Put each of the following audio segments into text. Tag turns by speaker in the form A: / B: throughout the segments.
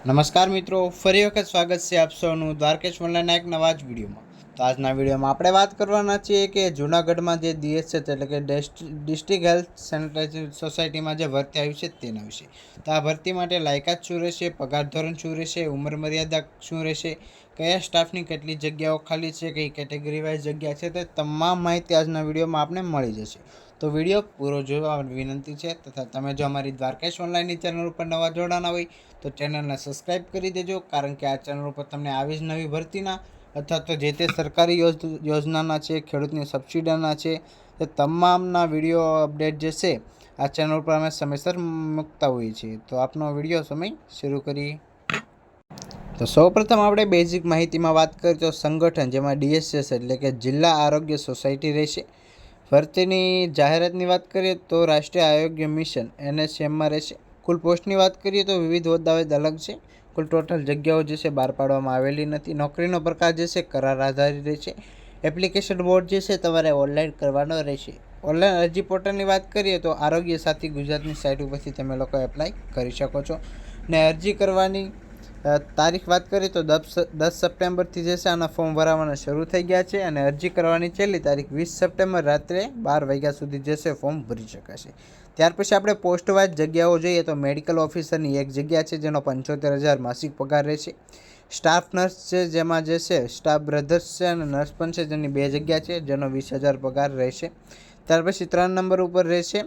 A: નમસ્કાર મિત્રો ફરી વખત સ્વાગત છે આપ સૌનું દ્વારકેશ ઓનલાઈનના એક નવા જ વિડીયોમાં. તો આજના વિડીયોમાં આપણે વાત કરવાના છીએ કે જૂનાગઢમાં જે છે એટલે કે ડિસ્ટ્રિક્ટ હેલ્થ સેનિટાઇઝેશન સોસાયટીમાં જે ભરતી આવી છે તેના વિશે. તો આ ભરતી માટે લાયકાત શું રહેશે, પગાર ધોરણ શું રહેશે, ઉંમર મર્યાદા શું રહેશે, કયા સ્ટાફની કેટલી જગ્યાઓ ખાલી છે, કઈ કેટેગરી વાઇઝ જગ્યા છે, તે તમામ માહિતી આજના વિડીયોમાં આપને મળી જશે. તો વીડિયો પૂરો જોવા વિનંતી છે તથા તમે જો અમારી દ્વારકેશ ઓનલાઈનની ચેનલ ઉપર નવા જોડાના હોય તો ચેનલને સબસ્ક્રાઈબ કરી દેજો કારણ કે આ ચેનલ ઉપર તમને આવી જ નવી ભરતીના અથવા તો જે તે સરકારી યોજનાના છે, ખેડૂતની સબસિડીના છે તે તમામના વીડિયો અપડેટ જે છે, આ ચેનલ ઉપર અમે સમયસર મૂકતા હોઈએ છીએ. તો આપનો વીડિયો સમય શરૂ કરીએ. તો સૌપ્રથમ આપણે બેઝિક માહિતીમાં વાત કરીએ તો સંગઠન, જેમાં ડીએસએસ એટલે કે જિલ્લા આરોગ્ય સોસાયટી રહેશે. ભરતીની જાહેરાતની વાત કરીએ તો રાષ્ટ્રીય આરોગ્ય મિશન, એનએસએમમાં રહેશે. કુલ પોસ્ટની વાત કરીએ તો વિવિધ હોદ્દાઓ અલગ છે. કુલ ટોટલ જગ્યાઓ જે છે બહાર પાડવામાં આવેલી નથી. નોકરીનો પ્રકાર જે છે કરાર આધારિત રહેશે. એપ્લિકેશન બોર્ડ જે છે તમારે ઓનલાઈન કરવાનો રહેશે. ઓનલાઈન અરજી પોર્ટલની વાત કરીએ તો આરોગ્ય સાથી ગુજરાતની સાઇટ ઉપરથી તમે લોકો એપ્લાય કરી શકો છો. ને અરજી કરવાની તારીખ વાત કરીએ તો દસ દસ સપ્ટેમ્બરથી જે છે આના ફોર્મ ભરાવાના શરૂ થઈ ગયા છે અને અરજી કરવાની છેલ્લી તારીખ વીસ સપ્ટેમ્બર રાત્રે બાર વાગ્યા સુધી જે છે ફોર્મ ભરી શકાશે. ત્યાર પછી આપણે પોસ્ટવાઇઝ જગ્યાઓ જોઈએ તો મેડિકલ ઓફિસરની એક જગ્યા છે જેનો પંચોતેર હજાર માસિક પગાર રહેશે સ્ટાફ નર્સ છે જેમાં જે છે સ્ટાફ બ્રધર્સ છે અને નર્સ પણ છે જેની બે જગ્યા છે જેનો વીસ હજાર પગાર રહેશે ત્યાર પછી ત્રણ નંબર ઉપર રહેશે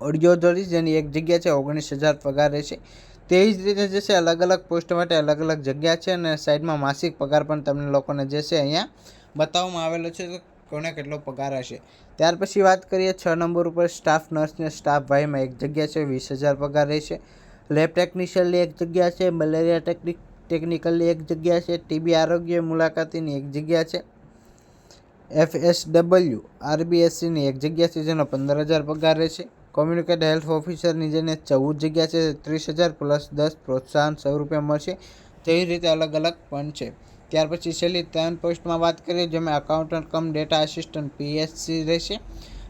A: ઓડિયોલોજી જેની એક જગ્યા છે ઓગણીસ હજાર પગાર રહેશે તેવી જ રીતે જે છે, અલગ અલગ પોસ્ટ માટે અલગ અલગ જગ્યા છે અને સાઈડમાં માસિક પગાર પણ તમને લોકોને જે છે અહીંયા બતાવવામાં આવેલો છે તો કોને કેટલો પગાર હશે. ત્યાર પછી વાત કરીએ છ નંબર ઉપર સ્ટાફ નર્સ ને સ્ટાફ ભાઈમાં એક જગ્યા છે, વીસ હજાર પગાર રહેશે. લેબ ટેકનિશિયનની એક જગ્યા છે, મલેરિયા ટેકનિક ટેકનિકલની એક જગ્યા છે, ટીબી આરોગ્ય મુલાકાતીની એક જગ્યા છે. એફ એસ ડબલ્યુ આરબીએસસીની એક જગ્યા છે, જેનો પંદર હજાર પગાર રહેશે. કોમ્યુનિકેટ હેલ્થ ઓફિસરની જેને ચૌદ જગ્યા છે, ત્રીસ હજાર પ્લસ દસ પ્રોત્સાહન સ્વરૂપે મળશે. તેવી રીતે અલગ અલગ પણ છે. ત્યાર પછી છેલ્લી ત્રણ પોસ્ટમાં વાત કરીએ, જેમાં accountant cum data assistant PHC રહેશે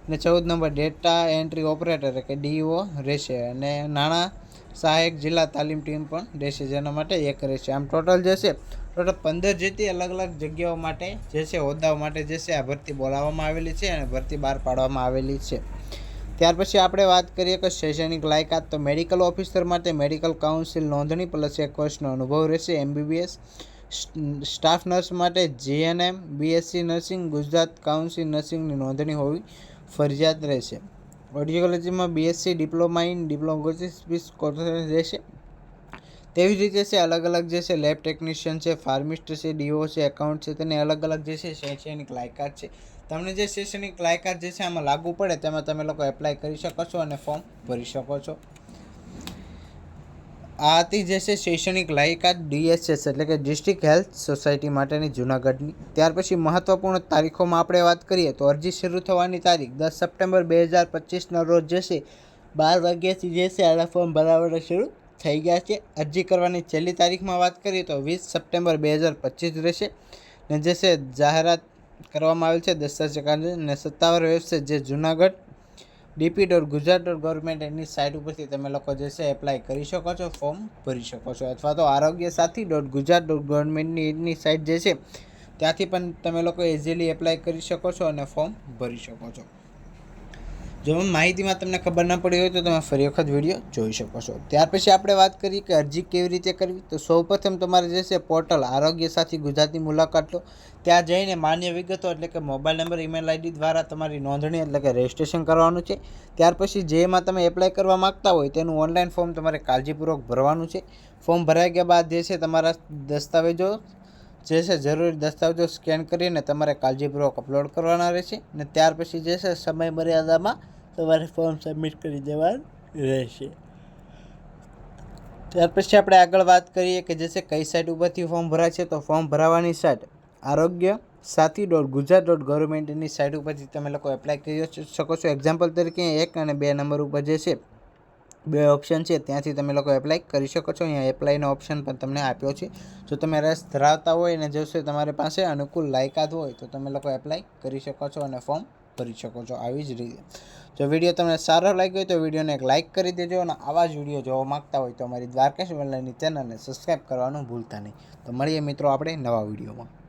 A: અને ચૌદ નંબર ડેટા એન્ટ્રી ઓપરેટર કે ડીઓ રહેશે અને નાણાં સહાયક જિલ્લા તાલીમ ટીમ પણ રહેશે, જેના માટે એક રહેશે. આમ ટોટલ જે છે ટોટલ પંદર જેટલી અલગ અલગ જગ્યાઓ માટે જે છે, હોદ્દાઓ માટે જે છે, આ ભરતી બોલાવવામાં આવેલી છે અને ભરતી બહાર પાડવામાં આવેલી છે. ત્યાર પછી આપણે વાત કરીએ કે શૈક્ષણિક લાયકાત. તો મેડિકલ ઓફિસર માટે મેડિકલ કાઉન્સિલ નોંધણી પ્લસ એક વર્ષનો અનુભવ રહેશે. એમબીબીએસ સ્ટાફ નર્સ માટે GNM, BSc nursing, Gujarat council નર્સિંગની નોંધણી હોવી ફરજિયાત રહેશે. ઓડિયોલોજીમાં બીએસસી ડિપ્લોમા ઇન ડિપ્લોમોસિસ કોર્સ રહેશે. તેવી જ રીતે છે, અલગ અલગ જે છે, લેબ ટેકનિશિયન છે, ફાર્મિસ્ટ છે, ડીઓ છે, એકાઉન્ટ છે, તેને અલગ અલગ જે છે, શૈક્ષણિક લાયકાત છે. તમને જે શૈક્ષણિક લાયકાત જે છે આમાં લાગુ પડે, તેમાં તમે લોકો એપ્લાય કરી શકો છો અને ફોર્મ ભરી શકો છો. આ હતી જે છે શૈક્ષણિક લાયકાત ડીએસએસ એટલે કે ડિસ્ટ્રિક્ટ હેલ્થ સોસાયટી માટેની જૂનાગઢની. ત્યાર પછી મહત્વપૂર્ણ તારીખોમાં આપણે વાત કરીએ તો અરજી શરૂ થવાની તારીખ દસ સપ્ટેમ્બર બે હજાર પચીસના રોજ જે છે બાર વાગ્યાથી જે છે આના ફોર્મ ભરાવાના શરૂ થઈ ગયા છે. અરજી કરવાની છેલ્લી તારીખમાં વાત કરીએ તો વીસ સપ્ટેમ્બર બે હજાર પચીસ રહેશે. ને જે છે જાહેરાત કરવામાં આવેલ છે. દસ્તાવેજ અને સત્તાવાર વેબસાઇટ જે Junagadh, DP dot Gujarat dot government એની સાઇટ ઉપરથી તમે લોકો જે છે એપ્લાય કરી શકો છો, ફોર્મ ભરી શકો છો. અથવા તો આરોગ્ય સાથી ડોટ ગુજરાત ડોટ ગવર્મેન્ટની એની સાઇટ જે છે, ત્યાંથી પણ તમે લોકો ઇઝીલી એપ્લાય કરી શકો છો અને ફોર્મ ભરી શકો છો. જો માહિતીમાં તમને ખબર ન પડી હોય તો તમે ફરી વખત વીડિયો જોઈ શકો છો. ત્યાર પછી આપણે વાત કરીએ કે અરજી કેવી રીતે કરવી. તો સૌપ્રથમ તમારે જે છે પોર્ટલ આરોગ્ય સાથી ગુજરાતની મુલાકાત લો. ત્યાં જઈને માન્ય વિગતો એટલે કે મોબાઈલ નંબર, ઈમેલ આઈડી દ્વારા તમારી નોંધણી એટલે કે રજિસ્ટ્રેશન કરવાનું છે. ત્યાર પછી જેમાં તમે એપ્લાય કરવા માગતા હોય તેનું ઓનલાઈન ફોર્મ તમારે કાળજીપૂર્વક ભરવાનું છે. ફોર્મ ભરાઈ ગયા બાદ જે છે તમારા દસ્તાવેજો જે છે જરૂરી દસ્તાવેજો સ્કેન કરીને તમારે કાળજીપૂર્વક અપલોડ કરવાના રહેશે અને ત્યાર પછી જે છે સમય મર્યાદામાં તમારે ફોર્મ સબમિટ કરી દેવાનું રહેશે. ત્યાર પછી આપણે આગળ વાત કરીએ કે જે છે કઈ સાઇટ ઉપરથી ફોર્મ ભરાય છે તો form ભરાવાની site Arogya Sathi dot Gujarat dot ગવર્મેન્ટની સાઇટ ઉપરથી તમે લોકો એપ્લાય કરી શકો છો. એક્ઝામ્પલ તરીકે એક અને બે નંબર ઉપર જે છે બે ઓપ્શન છે, ત્યાંથી તમે લોકો એપ્લાય કરી શકો છો. અહીંયા એપ્લાયનો ઓપ્શન પણ તમને આપ્યો છે. જો તમે રસ ધરાવતા હોય અને જો તમારી પાસે અનુકૂળ લાયકાત હોય, તો તમે લોકો એપ્લાય કરી શકો છો અને ફોર્મ ભરી શકો છો આવી જ રીતે. જો વીડિયો તમને સારો લાગ્યો હોય તો વિડીયોને એક લાઇક કરી દેજો અને આવા જ વીડિયો જોવા માંગતા હોય તો અમારી દ્વારકેશ ઓનલાઈનની ચેનલને સબસ્ક્રાઈબ કરવાનું ભૂલતા નહીં. તો મળીએ મિત્રો આપણે નવા વિડીયોમાં